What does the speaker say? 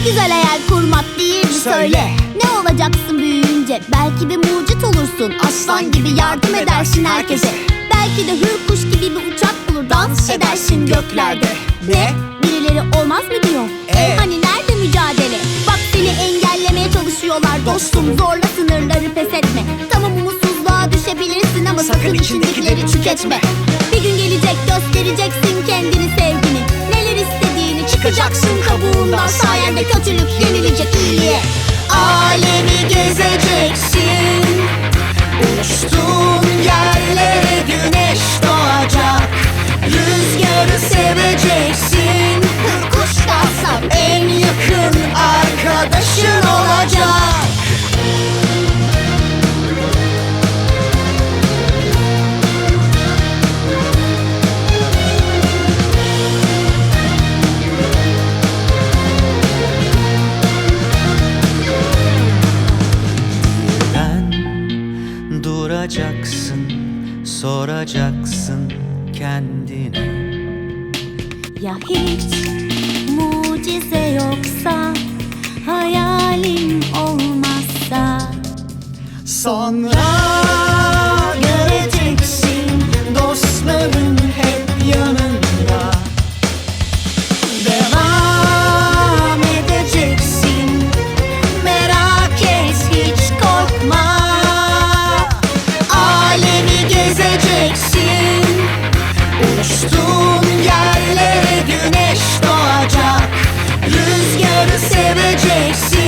Ne güzel hayal kurmak değil mi söyle. Söyle. Ne olacaksın büyüyünce? Belki bir mucit olursun. Aslan gibi yardım edersin herkese. Belki de hür kuş gibi bir uçak bulur Dans edersin göklerde. Ne? Birileri olmaz mı diyor. Ee? Hani nerede mücadele? Bak seni engellemeye çalışıyorlar dostum. Zorla sınırları pes etme. Tamam umutsuzluğa düşebilirsin ama Sakın sakın, içindekileri tüketme. Bir gün gelecek göstereceksin kendini sevgini çıkacaksın kabuğundan. Sayende kötülük yenilecek iyiye. Alemi duracaksın, soracaksın kendine. Ya hiç mucize yoksa Hayalim olmazsa. Sonra göstereceksin